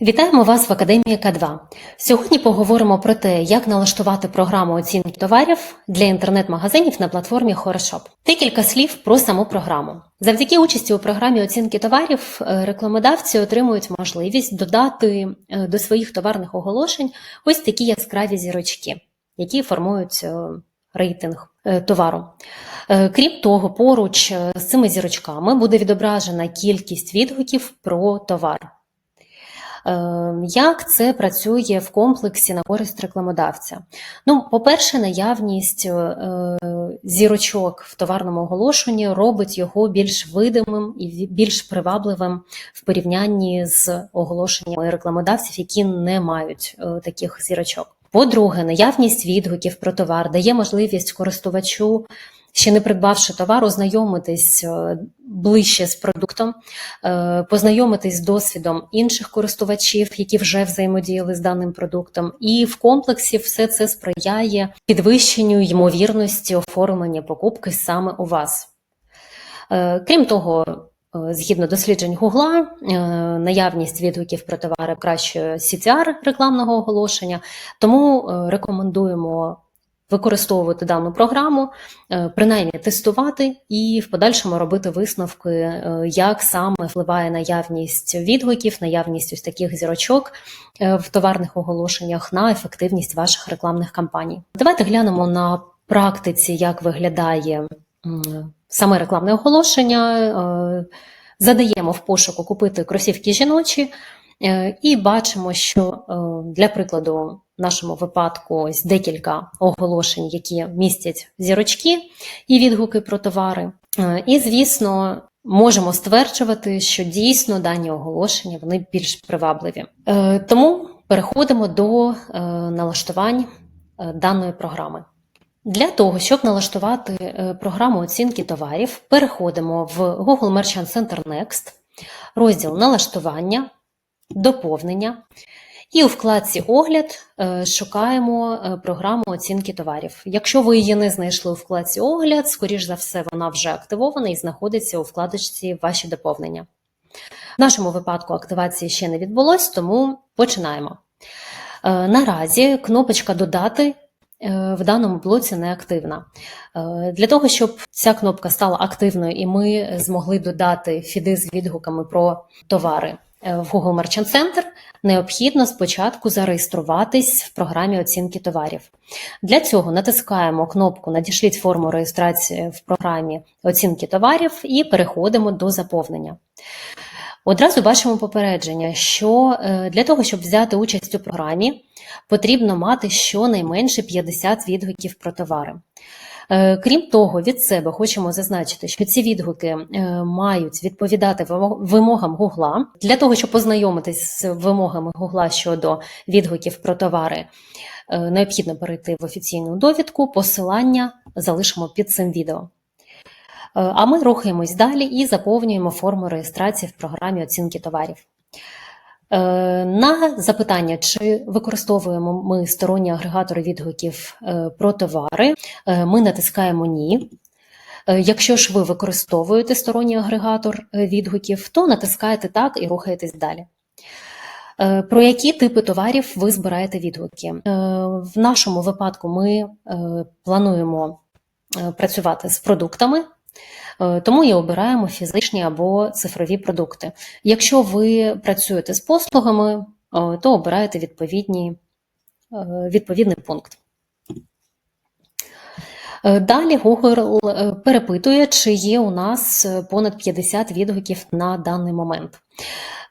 Вітаємо вас в Академії К2. Сьогодні поговоримо про те, як налаштувати програму оцінки товарів для інтернет-магазинів на платформі Horashop. Декілька слів про саму програму. Завдяки участі у програмі оцінки товарів е, рекламодавці отримують можливість додати е, до своїх товарних оголошень ось такі яскраві зірочки, які формують е, рейтинг товару. Крім того, поруч з цими зірочками буде відображена кількість відгуків про товар. Е, Як це працює в комплексі на користь рекламодавця? Ну, по-перше, наявність е, зірочок в товарному оголошенні робить його більш видимим і більш привабливим в порівнянні з оголошеннями рекламодавців, які не мають е, таких зірочок. По-друге, наявність відгуків про товар дає можливість користувачу, ще не придбавши товар, ознайомитись е, ближче з продуктом, е, познайомитись з досвідом інших користувачів, які вже взаємодіяли з даним продуктом, і в комплексі все це сприяє підвищенню ймовірності оформлення покупки саме у вас. Е, Крім того, згідно досліджень Гугла, наявність відгуків про товари покращує CTR рекламного оголошення, тому рекомендуємо використовувати дану програму, е, принаймні тестувати і в подальшому робити висновки, е, як саме впливає наявність відгуків, наявність ось таких зірочок е, в товарних оголошеннях на ефективність ваших рекламних кампаній. Давайте глянемо на практиці, як виглядає саме рекламне оголошення. Задаємо в пошуку купити кросівки жіночі. І бачимо, що для прикладу, в нашому випадку ось декілька оголошень, які містять зірочки і відгуки про товари. Е, І, звісно, можемо стверджувати, що дійсно дані оголошення вони більш привабливі. Е, Тому переходимо до е, налаштувань даної програми. Для того, щоб налаштувати програму оцінки товарів, переходимо в Google Merchant Center Next, розділ налаштування, доповнення. І у вкладці Огляд е, шукаємо е, програму оцінки товарів. Якщо ви її не знайшли у вкладці Огляд, скоріш за все, вона вже активована і знаходиться у вкладочці Ваші доповнення. В нашому випадку активації ще не відбулось, тому починаємо. Е, Наразі кнопочка Додати в даному блоці не активна. Для того, щоб ця кнопка стала активною і ми змогли додати фіди з відгуками про товари в Google Merchant Center, необхідно спочатку зареєструватись в програмі оцінки товарів. Для цього натискаємо кнопку Надішліть форму реєстрації в програмі оцінки товарів і переходимо до заповнення. Одразу бачимо попередження, що е, для того, щоб взяти участь у програмі, потрібно мати щонайменше 50 відгуків про товари. Е, Крім того, від себе хочемо зазначити, що ці відгуки е, мають відповідати вимогам Гугла. Для того, щоб познайомитись з вимогами Гугла щодо відгуків про товари, е, необхідно перейти в офіційну довідку. Посилання залишимо під цим відео. А ми рухаємось далі і заповнюємо форму реєстрації в програмі оцінки товарів. Е, На запитання, чи використовуємо ми сторонні агрегатори відгуків е, про товари, е, ми натискаємо Ні. Якщо ж ви використовуєте сторонній агрегатор відгуків, то натискаєте так і рухаєтесь далі. Про які типи товарів ви збираєте відгуки? В нашому випадку ми плануємо працювати з продуктами, тому і обираємо фізичні або цифрові продукти. Якщо ви працюєте з послугами, е, то обираєте відповідні, е, відповідний пункт. Е, Далі Google е, перепитує, чи є у нас е, понад 50 відгуків на даний момент.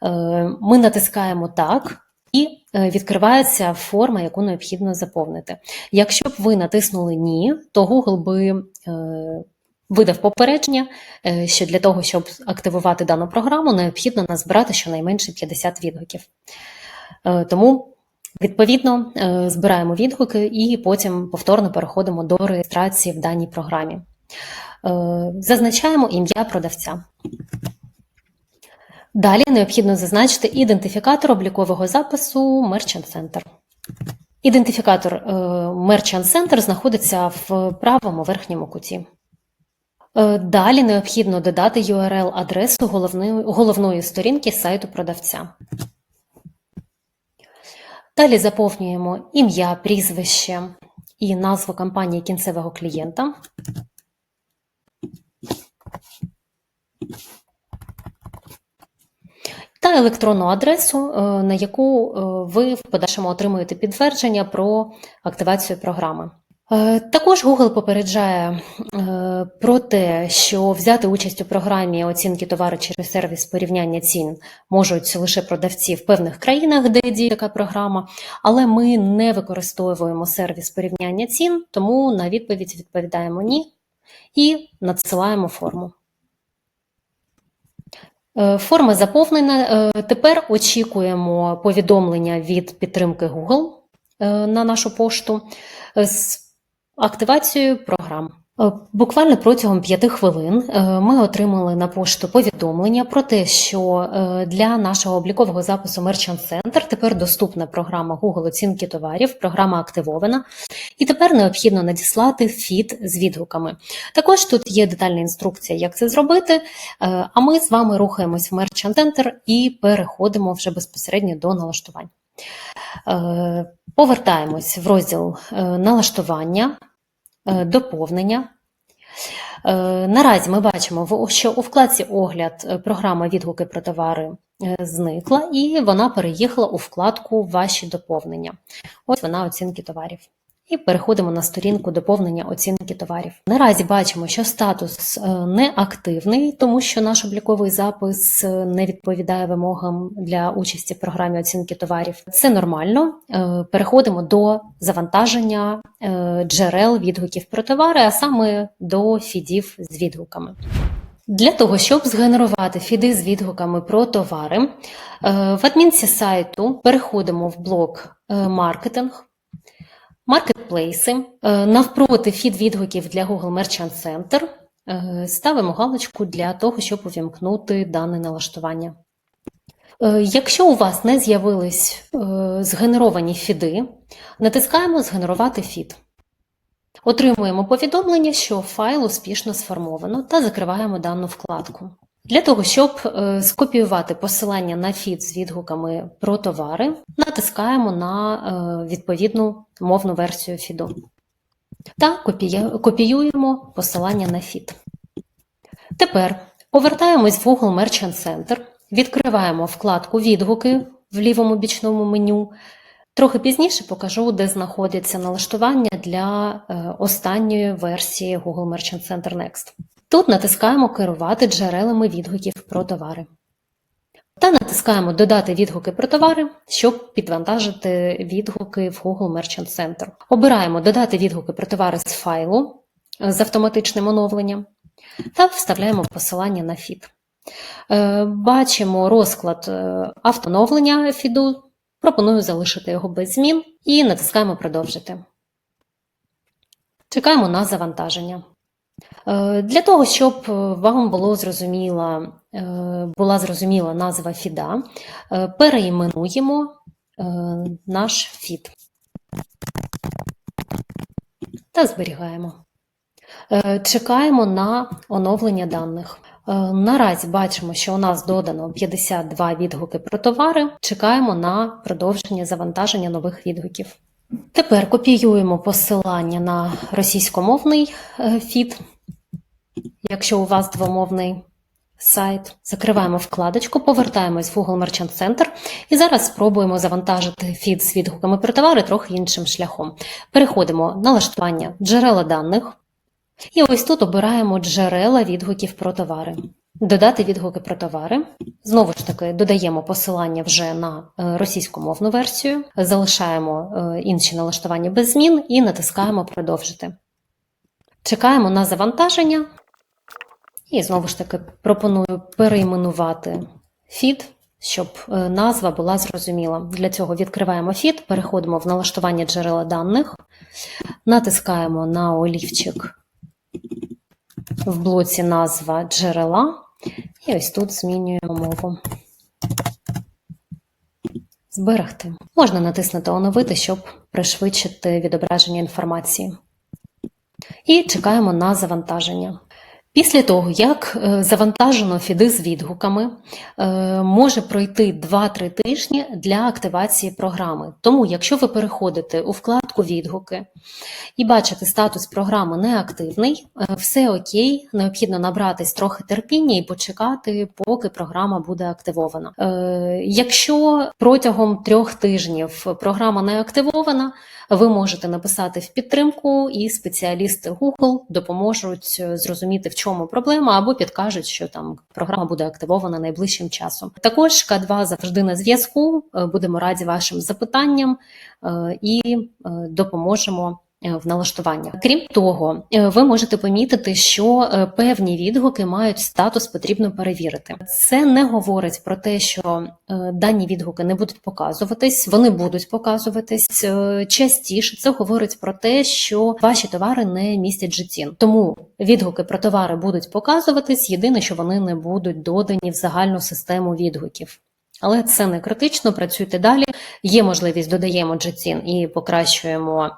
Е, Ми натискаємо так. І е, відкривається форма, яку необхідно заповнити. Якщо б ви натиснули Ні, то Google би е, видав попередження, е, що для того, щоб активувати дану програму, необхідно назбирати щонайменше 50 відгуків. Е, Тому, відповідно, е, збираємо відгуки і потім повторно переходимо до реєстрації в даній програмі. Зазначаємо ім'я продавця. Далі необхідно зазначити ідентифікатор облікового запису Merchant Center. Ідентифікатор Merchant Center знаходиться в правому верхньому куті. Е, Далі необхідно додати URL-адресу головної, головної сторінки сайту продавця. Далі заповнюємо ім'я, прізвище і назву компанії кінцевого клієнта. Та електронну адресу, е, на яку е, ви в подальшому отримуєте підтвердження про активацію програми. Е, Також Google попереджає е, про те, що взяти участь у програмі оцінки товару через сервіс порівняння цін можуть лише продавці в певних країнах, де діє така програма, але ми не використовуємо сервіс порівняння цін, тому на відповідь відповідаємо ні і надсилаємо форму. Е, Форма заповнена. Тепер очікуємо повідомлення від підтримки Google на нашу пошту активацією програм. Е, Буквально протягом п'яти хвилин е, ми отримали на пошту повідомлення про те, що е, для нашого облікового запису Merchant Center тепер доступна програма Google оцінки товарів, програма активована, і тепер необхідно надіслати фід з відгуками. Також тут є детальна інструкція, як це зробити. А ми з вами рухаємось в Merchant Center і переходимо вже безпосередньо до налаштувань. Е, Повертаємось в розділ е, налаштування, е, доповнення. Наразі ми бачимо, що у вкладці Огляд програма відгуки про товари зникла, і вона переїхала у вкладку Ваші доповнення. Ось вона оцінки товарів. І переходимо на сторінку доповнення оцінки товарів. Наразі бачимо, що статус е, неактивний, тому що наш обліковий запис е, не відповідає вимогам для участі в програмі оцінки товарів. Це нормально. Е, Переходимо до завантаження джерел відгуків про товари, а саме до фідів з відгуками. Для того, щоб згенерувати фіди з відгуками про товари, в адмінці сайту переходимо в блок маркетинг, маркетплейси, е, навпроти фід відгуків для Google Merchant Center е, ставимо галочку для того, щоб увімкнути дане налаштування. Е, Якщо у вас не з'явились згенеровані фіди, натискаємо Згенерувати фід. Отримуємо повідомлення, що файл успішно сформовано та закриваємо дану вкладку. Для того, щоб е, скопіювати посилання на фід з відгуками про товари, натискаємо на е, відповідну мовну версію фіду та копіюємо посилання на фід. Тепер повертаємось в Google Merchant Center, відкриваємо вкладку Відгуки в лівому бічному меню. Трохи пізніше покажу, де знаходяться налаштування для е, останньої версії Google Merchant Center Next. Тут натискаємо Керувати джерелами відгуків про товари. Та натискаємо Додати відгуки про товари, щоб підвантажити відгуки в Google Merchant Center. Обираємо Додати відгуки про товари з файлу з автоматичним оновленням та вставляємо посилання на фід. Е, Бачимо розклад е, автоновлення фіду. Пропоную залишити його без змін і натискаємо Продовжити. Чекаємо на завантаження. Е, Для того, щоб е, вам було зрозуміла, е, була зрозуміла назва фіда, переіменуємо наш фід та зберігаємо. Чекаємо на оновлення даних. Наразі бачимо, що у нас додано 52 відгуки про товари. Чекаємо на продовження завантаження нових відгуків. Тепер копіюємо посилання на російськомовний е, фід. Якщо у вас двомовний сайт, закриваємо вкладочку, повертаємось в Google Merchant Center і зараз спробуємо завантажити фід з відгуками про товари трохи іншим шляхом. Переходимо на налаштування джерела даних. І ось тут обираємо джерела відгуків про товари. Додати відгуки про товари. Знову ж таки, додаємо посилання вже на е, російськомовну версію, залишаємо е, інші налаштування без змін і натискаємо Продовжити. Чекаємо на завантаження. І знову ж таки пропоную перейменувати фід, щоб е, назва була зрозуміла. Для цього відкриваємо фід, переходимо в налаштування джерела даних, натискаємо на олівчик в блоці назва джерела, і ось тут змінюємо мову. Зберегти. Можна натиснути Оновити, щоб пришвидшити відображення інформації. І чекаємо на завантаження. Після того, як е, завантажено фіди з відгуками, е, може пройти 2-3 тижні для активації програми. Тому, якщо ви переходите у вкладку відгуки і бачите статус програми неактивний, е, все окей, необхідно набратись трохи терпіння і почекати, поки програма буде активована. Якщо протягом трьох тижнів програма не активована, ви можете написати в підтримку, і спеціалісти Google допоможуть зрозуміти, в чому проблема, або підкажуть, що там програма буде активована найближчим часом. Також К2 завжди на зв'язку. Будемо раді вашим запитанням е, і е, допоможемо. Е, в налаштуваннях. Крім того, е, ви можете помітити, що е, певні відгуки мають статус потрібно перевірити. Це не говорить про те, що дані відгуки не будуть показуватись, вони будуть показуватись частіше. Це говорить про те, що ваші товари не містять житін. Тому відгуки про товари будуть показуватись. Єдине, що вони не будуть додані в загальну систему відгуків. Але це не критично, працюйте далі. Є можливість додаємо джетін і покращуємо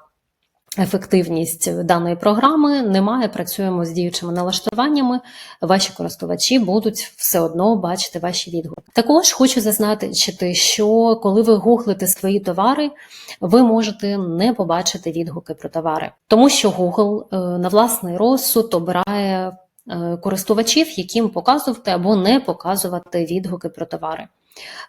ефективність даної програми, немає, працюємо з діючими налаштуваннями, ваші користувачі будуть все одно бачити ваші відгуки. Також хочу зазначити, що коли ви гуглите свої товари, ви можете не побачити відгуки про товари, тому що Google е, на власний розсуд обирає е, користувачів, яким показувати або не показувати відгуки про товари.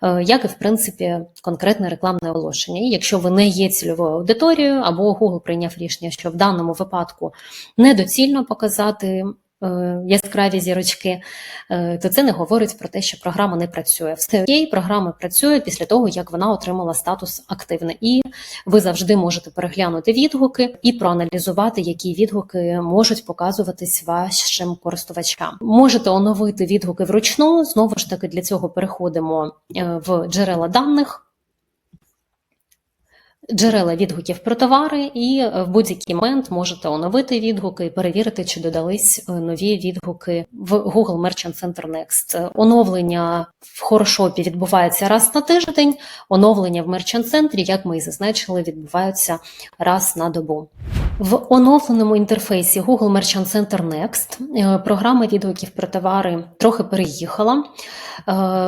Е, як і в принципі конкретне рекламне оголошення. І якщо ви не є цільовою аудиторією, або Google прийняв рішення, що в даному випадку недоцільно показати яскраві зірочки, е, то це не говорить про те, що програма не працює. Все окей, програма працює після того, як вона отримала статус активне, і ви завжди можете переглянути відгуки і проаналізувати, які відгуки можуть показуватись вашим користувачам. Можете оновити відгуки вручну. Знову ж таки, для цього переходимо е, в джерела даних джерела відгуків про товари, і в будь-який момент можете оновити відгуки і перевірити, чи додались е, нові відгуки в Google Merchant Center Next. Оновлення в хорошопі відбувається раз на тиждень. Оновлення в Merchant Center, як ми і зазначили, відбуваються раз на добу. В оновленому інтерфейсі Google Merchant Center Next е, програма відгуків про товари трохи переїхала. Е,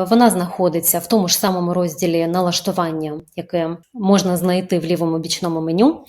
вона знаходиться в тому ж самому розділі налаштування, яке можна знайти в лівому бічному меню.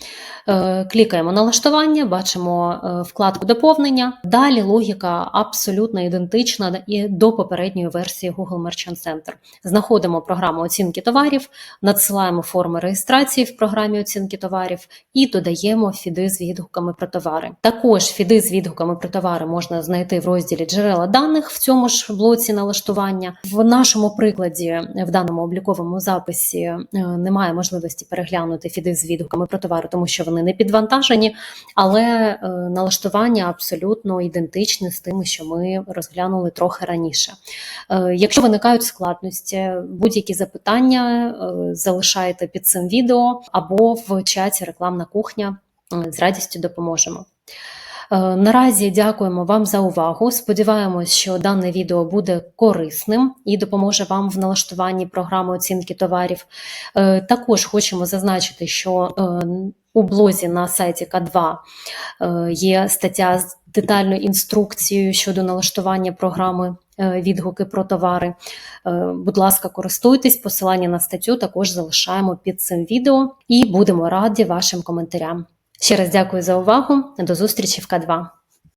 Е, клікаємо налаштування, бачимо вкладку доповнення. Далі логіка абсолютно ідентична і до попередньої версії Google Merchant Center. Знаходимо програму оцінки товарів, надсилаємо форми реєстрації в програмі оцінки товарів і додаємо фіди з відгуками про товари. Також фіди з відгуками про товари можна знайти в розділі джерела даних в цьому ж блоці налаштування. В нашому прикладі, в даному обліковому записі, е, немає можливості переглянути фіди з відгуками про товари, тому що вони не підвантажені, але е, налаштування абсолютно ідентичне з тим, що ми розглянули трохи раніше. Е, якщо виникають складності, будь-які запитання залишайте під цим відео або в чаті рекламна кухня з радістю допоможемо. Е, наразі дякуємо вам за увагу. Сподіваємось, що дане відео буде корисним і допоможе вам в налаштуванні програми оцінки товарів. Е, також хочемо зазначити, що е, у блозі на сайті К2 є стаття з детальною інструкцією щодо налаштування програми відгуки про товари. Будь ласка, користуйтесь, посилання на статтю також залишаємо під цим відео і будемо раді вашим коментарям. Ще раз дякую за увагу. До зустрічі в К2.